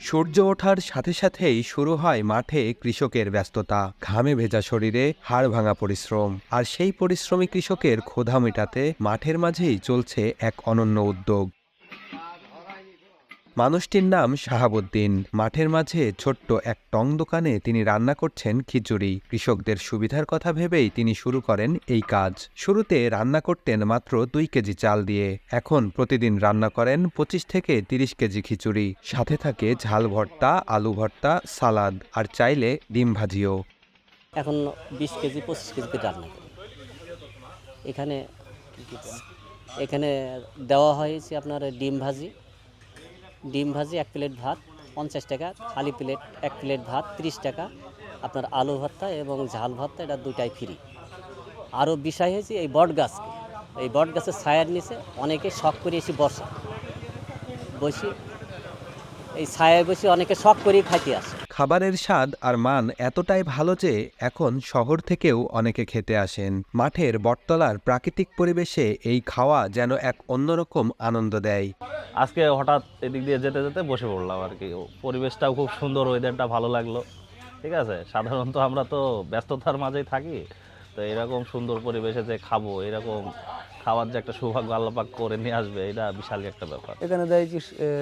সূর্য ওঠার সাথে সাথেই শুরু হয় মাঠে কৃষকের ব্যস্ততা। ঘামে ভেজা শরীরে হাড় ভাঙা পরিশ্রম। আর সেই পরিশ্রমী কৃষকের ক্ষোধা মেটাতে মাঠের মাঝেই চলছে এক অনন্য উদ্যোগ। মানুষটির নাম শাহাবুদ্দিন। মাঠের মাঝে ছোট্ট এক টং দোকানে তিনি রান্না করছেন খিচুড়ি। কৃষকদের সুবিধার কথা ভেবেই তিনি শুরু করেন এই কাজ। শুরুতে রান্না করতেন মাত্র দুই কেজি চাল দিয়ে। এখন প্রতিদিন রান্না করেন পঁচিশ থেকে তিরিশ কেজি খিচুড়ি। সাথে থাকে ঝাল ভর্তা, আলু ভর্তা, সালাদ, আর চাইলে ডিম ভাজিও। এখন বিশ কেজি, পঁচিশ কেজি রান্না করি। এখানে এখানে দেওয়া হয়েছে আপনার ডিম ভাজি ডিম ভাজি এক প্লেট ভাত, পঞ্চাশ টাকা খালি প্লেট এক প্লেট ভাত, ত্রিশ টাকা। আপনার আলু ভর্তা এবং ঝাল ভর্তা, এটা দুটাই ফ্রি আরও বিষয় হয়েছে এই বট এই বট গাছের ছায়ার নিচে অনেকে শখ করে এসে বসে। বসে এই ছায়ায় বসে অনেকে শখ করেই খাইতে আসে। খাবারের স্বাদ আর মান এতটাই ভালো যে এখন শহর থেকেও অনেকে খেতে আসেন। মাঠের বটতলার প্রাকৃতিক পরিবেশে এই খাওয়া যেন এক অন্যরকম আনন্দ দেয়। আজকে হঠাৎ এদিক দিয়ে যেতে যেতে বসে পড়লাম আর কি। পরিবেশটাও খুব সুন্দর ওয়েদারটা ভালো লাগল। ঠিক আছে? সাধারণত আমরা তো ব্যস্ততার মাঝেই থাকি তো এরকম সুন্দর পরিবেশে যে খাব এরকম খাওয়ার যে একটা সৌভাগ্য আল্লাপাক করে নিয়ে আসবে এটা বিশাল একটা ব্যাপার। এখানে দেখছি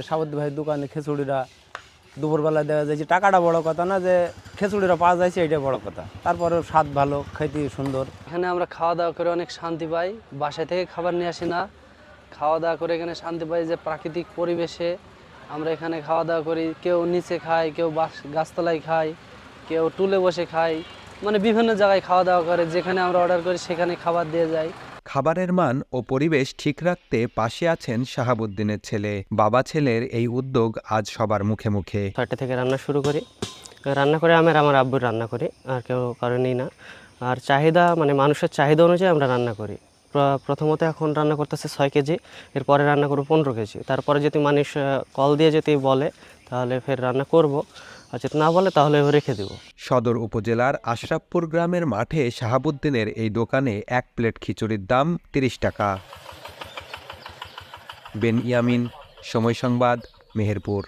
সাবত ভাইয়ের দোকানে খিচুড়িরা দুপুরবেলা দেওয়া যায়। যে টাকাটা বড় কথা না যে খিচুড়িরা পাওয়া যাচ্ছে এটাই বড় কথা। তারপরে স্বাদ ভালো খেতে সুন্দর। এখানে আমরা খাওয়া দাওয়া করে অনেক শান্তি পাই। বাসায় থেকে খাবার নিয়ে আসি না। খাওয়া দাওয়া করে এখানে শান্তি পাই যে প্রাকৃতিক পরিবেশে আমরা এখানে খাওয়া দাওয়া করি। কেউ নিচে খায় কেউ বাস গাছতলায় খায় কেউ টুলে বসে খায়। মানে বিভিন্ন জায়গায় খাওয়া দাওয়া করে যেখানে আমরা অর্ডার করি সেখানে খাবার দিয়ে যায় খাবারের মান ও পরিবেশ ঠিক রাখতে পাশে আছেন শাহাবুদ্দিনের ছেলে। বাবা ছেলের এই উদ্যোগ আজ সবার মুখে মুখে। ছয়টা থেকে রান্না শুরু করি। রান্না করে আমার আমার আব্বুর রান্না করি আর কেউ কারণেই না। আর চাহিদা মানে মানুষের চাহিদা অনুযায়ী আমরা রান্না করি। প্রথমত এখন রান্না করতেছে ছয় কেজি, এরপরে রান্না করব পনেরো কেজি। তারপরে যদি মানুষ কল দিয়ে যদি বলে, তাহলে ফের রান্না করব। আর যদি না বলে, তাহলে রেখে দেবো। সদর উপজেলার আশরাফপুর গ্রামের মাঠে শাহাবুদ্দিনের এই দোকানে এক প্লেট খিচুড়ির দাম তিরিশ টাকা। বেন ইয়ামিন, সময় সংবাদ, মেহেরপুর।